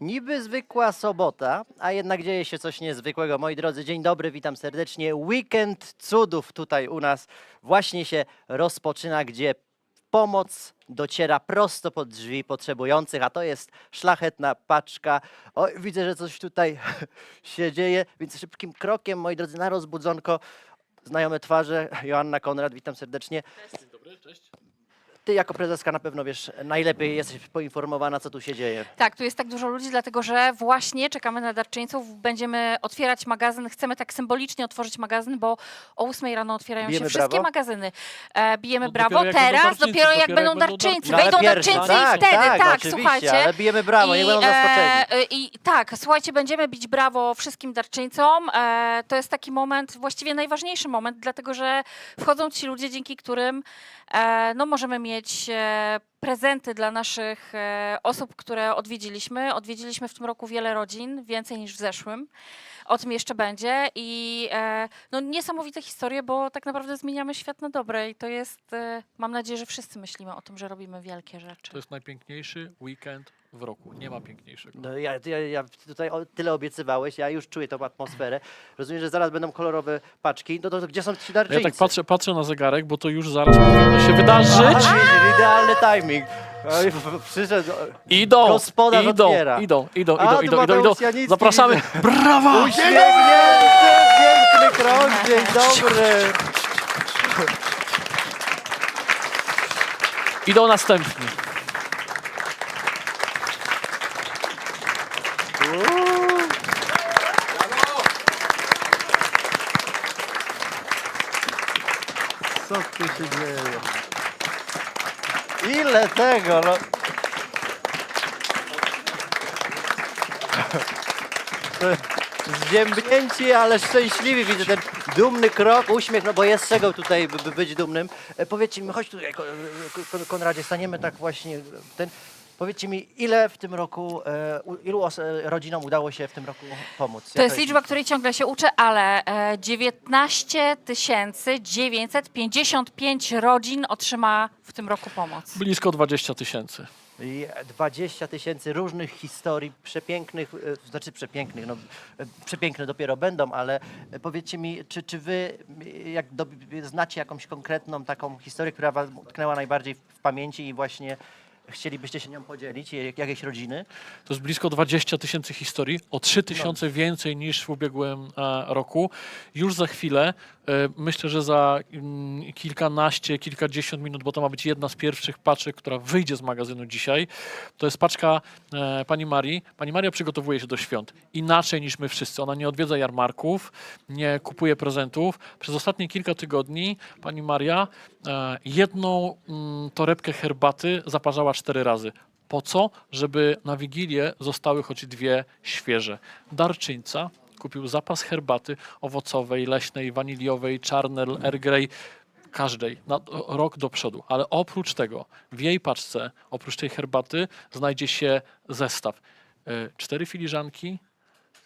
Niby zwykła sobota, a jednak dzieje się coś niezwykłego. Moi drodzy, dzień dobry, witam serdecznie. Weekend cudów tutaj u nas właśnie się rozpoczyna, gdzie pomoc dociera prosto pod drzwi potrzebujących, a to jest szlachetna paczka. O, widzę, że coś tutaj się dzieje, więc szybkim krokiem, moi drodzy, na rozbudzonko. Znajome twarze, Joanna Konrad, witam serdecznie. Dzień dobry, cześć. Ty jako prezeska na pewno wiesz najlepiej, jesteś poinformowana, co tu się dzieje. Tak, tu jest tak dużo ludzi, dlatego że właśnie czekamy na darczyńców. Będziemy otwierać magazyn. Chcemy tak symbolicznie otworzyć magazyn, bo o 8 rano otwierają Bijemy się wszystkie brawo? magazyny. E, bijemy No brawo. dopiero jak będą Teraz, darczyńcy, dopiero jak dopiero będą jak będą darczyńcy. No, ale Wejdą pierwszy, darczyńcy tak, i wtedy, tak, tak, oczywiście, słuchajcie. ale bijemy brawo, niech będą zaskoczeni. e, I tak, słuchajcie, będziemy bić brawo wszystkim darczyńcom. E, to jest taki moment, właściwie najważniejszy moment, dlatego że wchodzą ci ludzie, dzięki którym e, no, możemy mieć e, prezenty dla naszych e, osób, które odwiedziliśmy. Odwiedziliśmy w tym roku wiele rodzin, więcej niż w zeszłym. O tym jeszcze będzie i e, no, niesamowite historie, bo tak naprawdę zmieniamy świat na dobre i to jest, mam nadzieję, że wszyscy myślimy o tym, że robimy wielkie rzeczy. To jest najpiękniejszy weekend w roku. Nie ma piękniejszego. No, ja, ja, ja tutaj o, tyle obiecywałeś, ja już czuję tą atmosferę. Rozumiem, że zaraz będą kolorowe paczki. No to, to gdzie są ci Ja darczyńcy? tak patrzę, patrzę na zegarek, bo to już zaraz powinno się wydarzyć. A, widzisz, idealny timing. Oj, Przyszedł. Idą, Gospodarz idą, otwiera. idą, idą, A, idą, tu idą, idą, idą. Janicki, Zapraszamy. Brawa! Uśmiechnięty, piękny krok, dzień dobry. Idą następni. Uuu. Co tu się dzieje? Ile tego, no. Zziębnięci, ale szczęśliwi. Widzę ten dumny krok, uśmiech, no bo jest z czego tutaj by- by być dumnym. E, Powiedzcie mi, chodź tutaj, Ko- Ko- Konradzie, staniemy tak właśnie ten... Powiedzcie mi, ile w tym roku, e, u- ilu os- e, rodzinom udało się w tym roku pomóc? To jest liczba, której ciągle się uczę, ale e, 19 955 rodzin otrzyma w tym roku pomoc. Blisko 20 tysięcy. I 20 tysięcy różnych historii, przepięknych, e, znaczy przepięknych, no e, przepiękne dopiero będą, ale e, powiedzcie mi, czy, czy wy e, jak do, znacie jakąś konkretną taką historię, która was utknęła najbardziej w, w pamięci i właśnie chcielibyście się nią podzielić, jak, jakiejś rodziny? To jest blisko 20 tysięcy historii, o 3 tysiące więcej niż w ubiegłym e, roku. Już za chwilę, myślę, że za mm, kilkanaście, kilkadziesiąt minut, bo to ma być jedna z pierwszych paczek, która wyjdzie z magazynu dzisiaj. To jest paczka e, pani Marii. Pani Maria przygotowuje się do świąt inaczej niż my wszyscy. Ona nie odwiedza jarmarków, nie kupuje prezentów. Przez ostatnie kilka tygodni pani Maria e, jedną mm, torebkę herbaty zaparzała cztery razy. Po co? Żeby na Wigilię zostały choć dwie świeże. Darczyńca kupił zapas herbaty owocowej, leśnej, waniliowej, czarnel, Earl Grey, każdej, na rok do przodu. Ale oprócz tego, w jej paczce, oprócz tej herbaty, znajdzie się zestaw. E, Cztery filiżanki,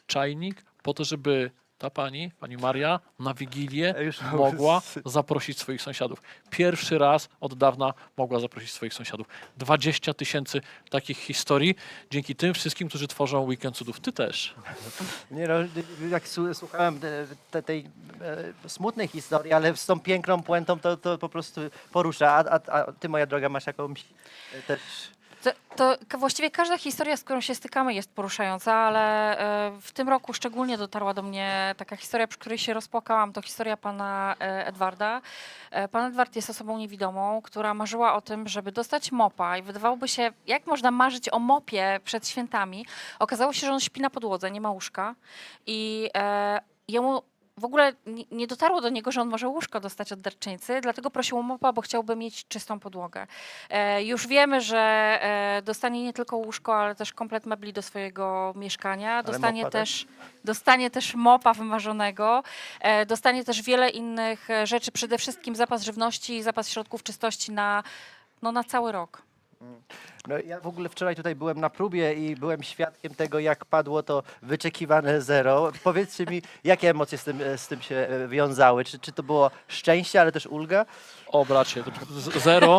czajnik, po to, żeby ta pani, pani Maria, na Wigilię już- mogła zaprosić swoich sąsiadów. Pierwszy raz od dawna mogła zaprosić swoich sąsiadów. 20 tysięcy takich historii dzięki tym wszystkim, którzy tworzą Weekend Cudów. Ty też. Nie no, jak słu- słuchałem te, tej e, smutnej historii, ale z tą piękną puentą to, to po prostu porusza. A, a, a ty, moja droga, masz jakąś e, też... To, to właściwie każda historia, z którą się stykamy, jest poruszająca, ale e, w tym roku szczególnie dotarła do mnie taka historia, przy której się rozpłakałam. To historia pana e, Edwarda. E, Pan Edward jest osobą niewidomą, która marzyła o tym, żeby dostać mopa i wydawałoby się, jak można marzyć o mopie przed świętami. Okazało się, że on śpi na podłodze, nie ma łóżka i jemu w ogóle nie- dotarło do niego, że on może łóżko dostać od darczyńcy, dlatego prosił o mopa, bo chciałby mieć czystą podłogę. E, już wiemy, że e, dostanie nie tylko łóżko, ale też komplet mebli do swojego mieszkania. Dostanie mopa, tak? też, dostanie też mopa wymarzonego. E, dostanie też wiele innych rzeczy, przede wszystkim zapas żywności i zapas środków czystości na, no, na cały rok. No, ja w ogóle wczoraj tutaj byłem na próbie i byłem świadkiem tego, jak padło to wyczekiwane zero. Powiedzcie mi, jakie emocje z tym, e, z tym się e, wiązały? Czy, czy to było szczęście, ale też ulga? O bracie, to zero,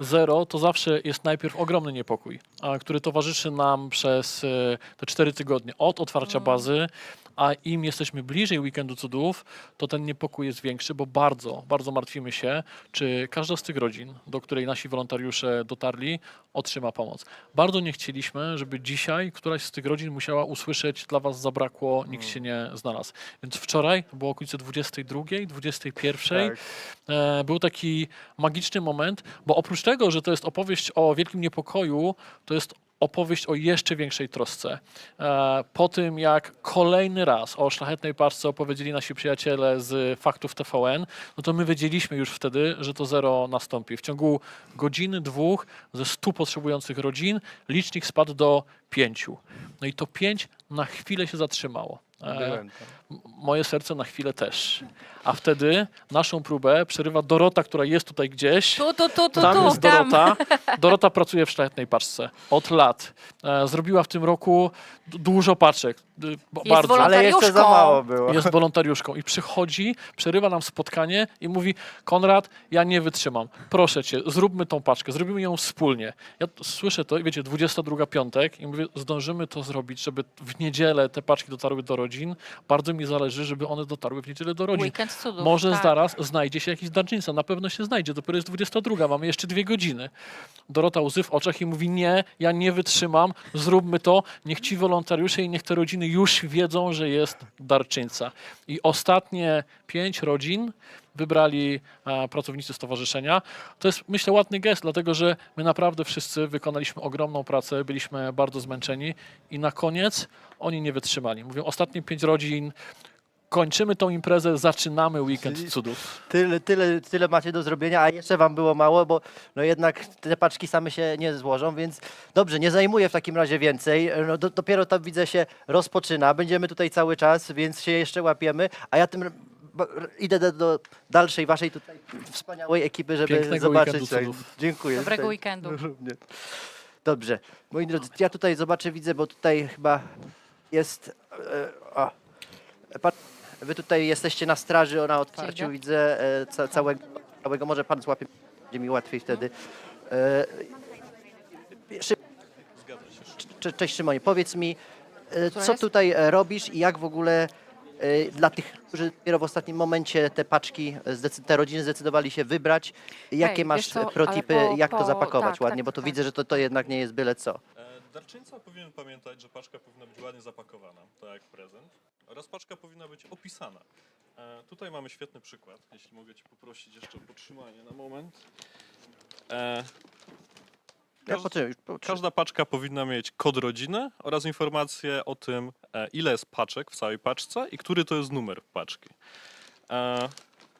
zero to zawsze jest najpierw ogromny niepokój, a, który towarzyszy nam przez e, te cztery tygodnie od otwarcia bazy, a im jesteśmy bliżej weekendu cudów, to ten niepokój jest większy, bo bardzo, bardzo martwimy się, czy każda z tych rodzin, do której nasi wolontariusze dotarli, otrzyma pomoc. Bardzo nie chcieliśmy, żeby dzisiaj któraś z tych rodzin musiała usłyszeć, dla was zabrakło, nikt się nie znalazł. Więc wczoraj, to było okolice 22, 21, Tak. e, był taki magiczny moment, bo oprócz tego, że to jest opowieść o wielkim niepokoju, to jest opowieść o jeszcze większej trosce. E, po tym, jak kolejny raz o szlachetnej paczce opowiedzieli nasi przyjaciele z faktów TVN, no to my wiedzieliśmy już wtedy, że to zero nastąpi. W ciągu godziny, dwóch ze stu potrzebujących rodzin licznik spadł do pięciu. No i to pięć na chwilę się zatrzymało. E, Byłem tam. M- Moje serce na chwilę też. A wtedy naszą próbę przerywa Dorota, która jest tutaj gdzieś. Tu, tu, tu, tu, Tam tu, jest tam. Dorota. Dorota pracuje w szlachetnej paczce od lat. E, zrobiła w tym roku d- dużo paczek. Jest bardzo. Ale jeszcze za Wolontariuszką. mało było. Jest wolontariuszką i przychodzi, przerywa nam spotkanie i mówi: Konrad, ja nie wytrzymam. Proszę cię, zróbmy tą paczkę, zrobimy ją wspólnie. Ja słyszę to, i wiecie, 22 piątek i mówię: zdążymy to zrobić, żeby w niedzielę te paczki dotarły do rodzin. Bardzo mi zależy, żeby one dotarły w niedzielę do rodzin. Weekend cudów. Może tak. zaraz znajdzie się jakiś darczyńca. Na pewno się znajdzie. Dopiero jest 22. Mamy jeszcze dwie godziny. Dorota łzy w oczach i mówi: Nie, ja nie wytrzymam. Zróbmy to. Niech ci wolontariusze i niech te rodziny już wiedzą, że jest darczyńca. I ostatnie pięć rodzin wybrali pracownicy stowarzyszenia. To jest, myślę, ładny gest, dlatego że my naprawdę wszyscy wykonaliśmy ogromną pracę, byliśmy bardzo zmęczeni i na koniec oni nie wytrzymali. Mówią, ostatnie pięć rodzin, kończymy tą imprezę, zaczynamy weekend Czyli- cudów. Tyle, tyle, tyle macie do zrobienia, a jeszcze wam było mało, bo no jednak te paczki same się nie złożą, więc dobrze, nie zajmuję w takim razie więcej. No, do, dopiero to widzę się rozpoczyna. Będziemy tutaj cały czas, więc się jeszcze łapiemy, a ja tym idę do, do dalszej waszej tutaj wspaniałej ekipy, żeby Pięknego zobaczyć. weekendu tak. cudów. Dziękuję. Dobrego Tutaj- weekendu. Dobrze. Moi drodzy, ja tutaj zobaczę, widzę, bo tutaj chyba jest. E, o. Wy tutaj jesteście na straży, na otwarciu, widzę e, ca, całego, całego. Może pan złapie, będzie mi łatwiej wtedy. E, Szy- Cze- Cześć Szymonie, powiedz mi, e, co jest? tutaj e, robisz i jak w ogóle e, dla tych, którzy dopiero w ostatnim momencie te paczki, e, zdecy- te rodziny zdecydowali się wybrać, jakie masz co, protipy, po- jak to po- zapakować tak, ładnie, tak, bo to tak. widzę, że to, to jednak nie jest byle co. Darczyńca powinien pamiętać, że paczka powinna być ładnie zapakowana, tak jak prezent, oraz paczka powinna być opisana. E, tutaj mamy świetny przykład, jeśli mogę Cię poprosić jeszcze o podtrzymanie na moment. E, Ja każda paczka powinna mieć kod rodziny oraz informację o tym, e, ile jest paczek w całej paczce i który to jest numer paczki. E,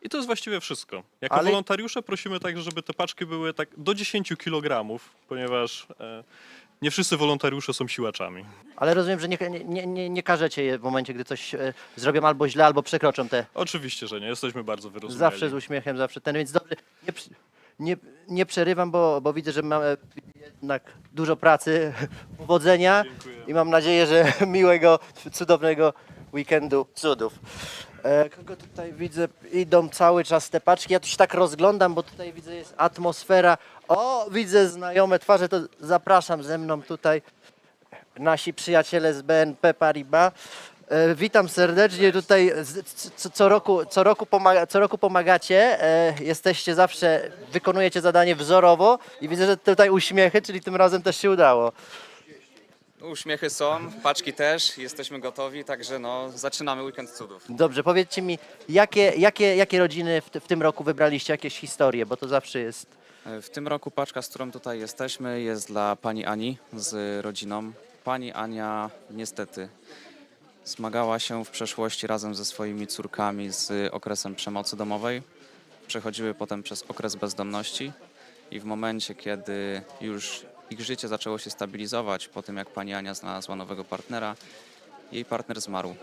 I to jest właściwie wszystko. Jako Ale- wolontariusze prosimy także, żeby te paczki były tak do 10 kg, ponieważ e, nie wszyscy wolontariusze są siłaczami. Ale rozumiem, że nie, nie, nie, nie każecie je w momencie, gdy coś e, zrobią albo źle, albo przekroczą te. Oczywiście, że nie. Jesteśmy bardzo wyrozumiali. Zawsze z uśmiechem, zawsze ten, więc dobrze. Nie, przy- nie, nie przerywam, bo, bo widzę, że mamy jednak dużo pracy, powodzenia Dziękuję. i mam nadzieję, że miłego, cudownego weekendu cudów. E, kogo tutaj widzę? Idą cały czas te paczki. Ja tu się tak rozglądam, bo tutaj widzę jest atmosfera. O, widzę znajome twarze, to zapraszam ze mną tutaj nasi przyjaciele z BNP Paribas. E, Witam serdecznie tutaj. Co, co, roku, co, roku pomaga, co roku pomagacie. E, jesteście zawsze, wykonujecie zadanie wzorowo i widzę, że tutaj uśmiechy, czyli tym razem też się udało. Uśmiechy są, paczki też, jesteśmy gotowi, także no, zaczynamy weekend cudów. Dobrze, powiedzcie mi, jakie, jakie, jakie rodziny w, t- w tym roku wybraliście, jakieś historie, bo to zawsze jest. W tym roku paczka, z którą tutaj jesteśmy, jest dla pani Ani z rodziną. Pani Ania niestety zmagała się w przeszłości razem ze swoimi córkami z okresem przemocy domowej. Przechodziły potem przez okres bezdomności i w momencie, kiedy już ich życie zaczęło się stabilizować po tym, jak pani Ania znalazła nowego partnera, jej partner zmarł.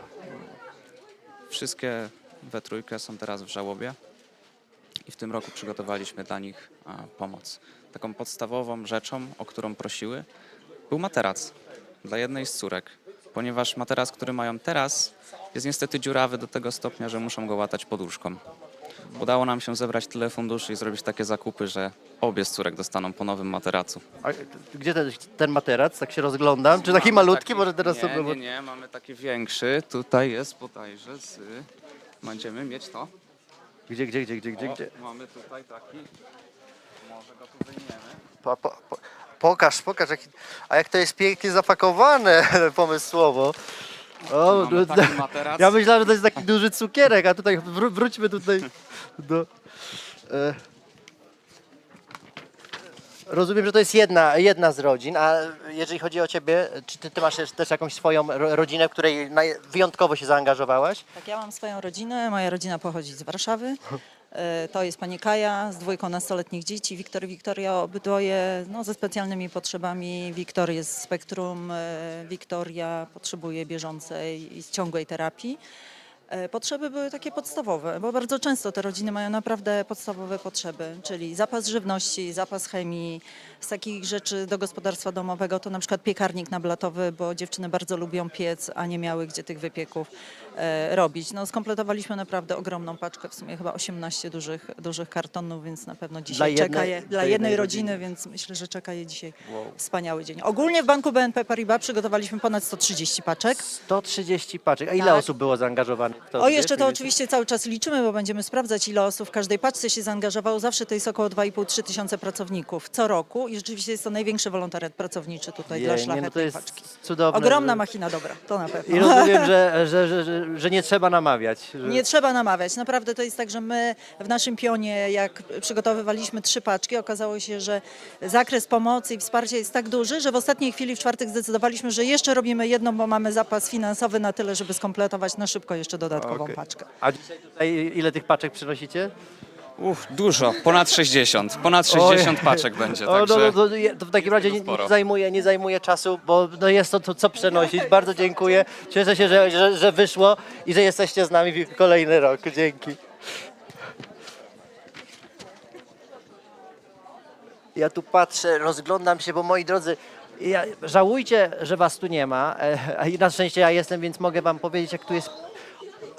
Wszystkie we trójkę są teraz w żałobie i w tym roku przygotowaliśmy dla nich pomoc. taką podstawową rzeczą, o którą prosiły, był materac dla jednej z córek, ponieważ materac, który mają teraz, jest niestety dziurawy do tego stopnia, że muszą go łatać poduszką. Udało nam się zebrać tyle funduszy i zrobić takie zakupy, że obie z córek dostaną po nowym materacu. A gdzie ten, ten materac? Tak się rozglądam. Czy taki Mamy malutki? taki- Może teraz nie, sobie... Nie, nie, mamy taki większy. Tutaj jest bodajże z... Będziemy mieć to. Gdzie, gdzie, gdzie, gdzie, gdzie? O, gdzie? Mamy tutaj taki. Może go tu wyjmiemy. Po, po, po, pokaż, pokaż. A jak to jest pięknie zapakowane pomysłowo. O, Mamy taki materac. ja myślałem, że to jest taki duży cukierek, a tutaj wró- wróćmy tutaj do... E, rozumiem, że to jest jedna, jedna z rodzin, a jeżeli chodzi o ciebie, czy ty, ty masz też- też jakąś swoją ro, rodzinę, w której naj, wyjątkowo się zaangażowałaś? Tak, ja mam swoją rodzinę. Moja rodzina pochodzi z Warszawy. E, To jest pani Kaja z dwójką nastoletnich dzieci. Wiktor i Wiktoria obydwoje no, ze specjalnymi potrzebami. Wiktor jest z spektrum, e, Wiktoria potrzebuje bieżącej i ciągłej terapii. E, Potrzeby były takie podstawowe, bo bardzo często te rodziny mają naprawdę podstawowe potrzeby, czyli zapas żywności, zapas chemii. Z takich rzeczy do gospodarstwa domowego to na przykład piekarnik nablatowy, bo dziewczyny bardzo lubią piec, a nie miały gdzie tych wypieków e, robić. No, skompletowaliśmy naprawdę ogromną paczkę, w sumie chyba 18 dużych, dużych kartonów, więc na pewno dzisiaj jednej- czeka je dla dla jednej jednej rodziny. rodziny, więc myślę, że czeka je dzisiaj wspaniały dzień. Ogólnie w banku BNP Paribas przygotowaliśmy ponad 130 paczek. 130 paczek. A ile Tak. osób było zaangażowanych w to? O, jeszcze to oczywiście cały czas liczymy, bo będziemy sprawdzać, ile osób w każdej paczce się zaangażowało. Zawsze to jest około 2,5-3 tysiące pracowników co roku i rzeczywiście jest to największy wolontariat pracowniczy tutaj dla Jej, nie, no to szlachetnej jest paczki. cudowne. Ogromna że- machina dobra, to na pewno. I rozumiem, że, że, że, że, że nie trzeba namawiać. Że... Nie trzeba namawiać. Naprawdę to jest tak, że my w naszym pionie, jak przygotowywaliśmy trzy paczki, okazało się, że zakres pomocy i wsparcia jest tak duży, że w ostatniej chwili w czwartek zdecydowaliśmy, że jeszcze robimy jedną, bo mamy zapas finansowy na tyle, żeby skompletować na szybko jeszcze dodatkową Okej. paczkę. A dzisiaj tutaj ile tych paczek przynosicie? Uff, dużo, ponad 60. Ponad 60 paczek będzie, O, no, także no, to, je- to w takim razie nie, tego sporo. nie, zajmuje, nie zajmuje czasu, bo no jest to, to co przenosić. Bardzo dziękuję. Cieszę się, że, że, że wyszło i że jesteście z nami w kolejny rok. Dzięki. Ja tu patrzę, rozglądam się, bo moi drodzy, ja, żałujcie, że was tu nie ma. e, A i na szczęście ja jestem, więc mogę wam powiedzieć, jak tu jest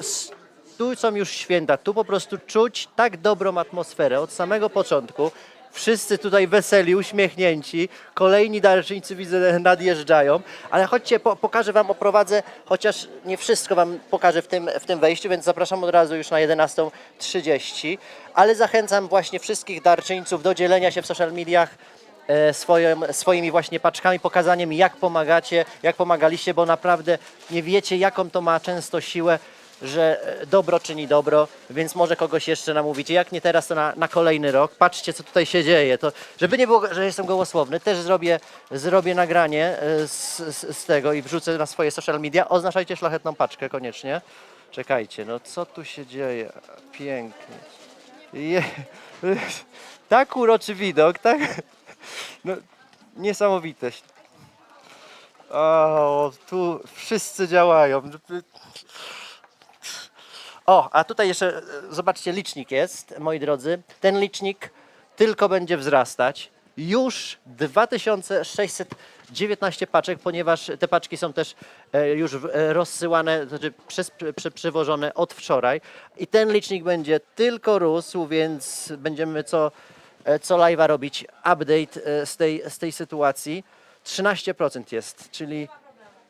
s- tu są już święta, tu po prostu czuć tak dobrą atmosferę od samego początku. Wszyscy tutaj weseli, uśmiechnięci, kolejni darczyńcy widzę nadjeżdżają, ale chodźcie, po, pokażę wam, oprowadzę, chociaż nie wszystko wam pokażę w tym, w tym wejściu, więc zapraszam od razu już na 11.30, ale zachęcam właśnie wszystkich darczyńców do dzielenia się w social mediach e, swoim, swoimi właśnie paczkami, pokazaniem jak pomagacie, jak pomagaliście, bo naprawdę nie wiecie jaką to ma często siłę, że e, dobro czyni dobro, więc może kogoś jeszcze namówicie. Jak nie teraz, to na, na kolejny rok. Patrzcie, co tutaj się dzieje. To, żeby nie było, że jestem gołosłowny, też zrobię, zrobię nagranie e, z, z, z tego i wrzucę na swoje social media. Oznaczajcie szlachetną paczkę koniecznie. Czekajcie, no co tu się dzieje? Pięknie. Je, tak uroczy widok, tak? No, niesamowite. O, tu wszyscy działają. O, a tutaj jeszcze, e, zobaczcie, licznik jest, moi drodzy. Ten licznik tylko będzie wzrastać. Już 2619 paczek, ponieważ te paczki są też e, już e, rozsyłane, znaczy przez, prze, przewożone od wczoraj. I ten licznik będzie tylko rósł, więc będziemy co, co live'a robić update z tej, z tej sytuacji. 13% jest, czyli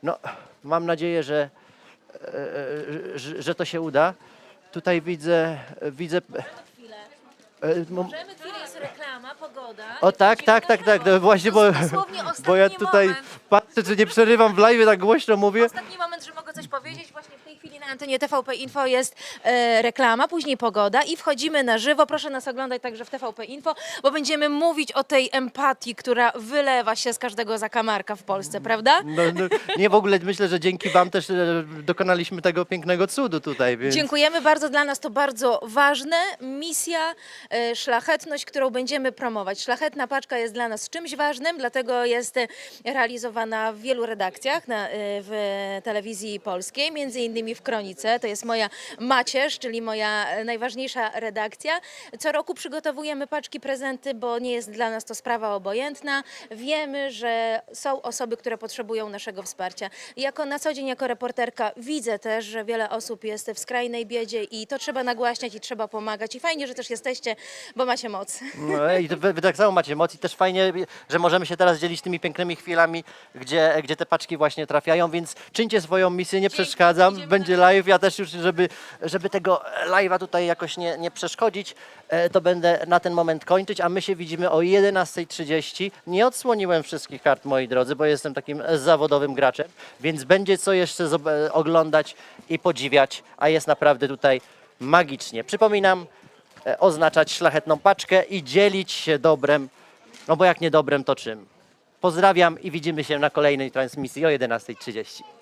no, mam nadzieję, że, że, to się uda. Tutaj widzę, widzę. e, mo- Możemy chwilę, jest reklama, pogoda. O tak, tak, tak, tak, no właśnie, bo, Dosłownie bo ja tutaj moment. patrzę, czy nie przerywam w live, tak głośno mówię. Ostatni moment, że mogę coś powiedzieć. Właśnie chwili na antenie TVP Info jest e, reklama, później pogoda i wchodzimy na żywo. Proszę nas oglądać także w TVP Info, bo będziemy mówić o tej empatii, która wylewa się z każdego zakamarka w Polsce, prawda? No, no, nie, w ogóle myślę, że dzięki wam też e, dokonaliśmy tego pięknego cudu tutaj, więc Dziękujemy bardzo, dla nas to bardzo ważne. Misja, e, szlachetność, którą będziemy promować. Szlachetna paczka jest dla nas czymś ważnym, dlatego jest e, realizowana w wielu redakcjach na, e, w telewizji polskiej, między innymi m.in. w Kronice. To jest moja macierz, czyli moja e, najważniejsza redakcja. Co roku przygotowujemy paczki prezenty, bo nie jest dla nas to sprawa obojętna. Wiemy, że są osoby, które potrzebują naszego wsparcia. Jako na co dzień, jako reporterka widzę też, że wiele osób jest w skrajnej biedzie i to trzeba nagłaśniać i trzeba pomagać. I fajnie, że też jesteście, bo macie moc. No i wy, wy tak samo macie emocji. Też fajnie, że możemy się teraz dzielić tymi pięknymi chwilami, gdzie, gdzie te paczki właśnie trafiają, więc czyńcie swoją misję, nie przeszkadzam. Idziemy Będzie live. Ja też już, żeby, żeby tego live'a tutaj jakoś nie, nie przeszkodzić, e, to będę na ten moment kończyć, a my się widzimy o 11.30. Nie odsłoniłem wszystkich kart, moi drodzy, bo jestem takim zawodowym graczem, więc będzie co jeszcze oglądać i podziwiać, a jest naprawdę tutaj magicznie. Przypominam, e, oznaczać szlachetną paczkę i dzielić się dobrem, no bo jak nie dobrem, to czym? Pozdrawiam i widzimy się na kolejnej transmisji o 11.30.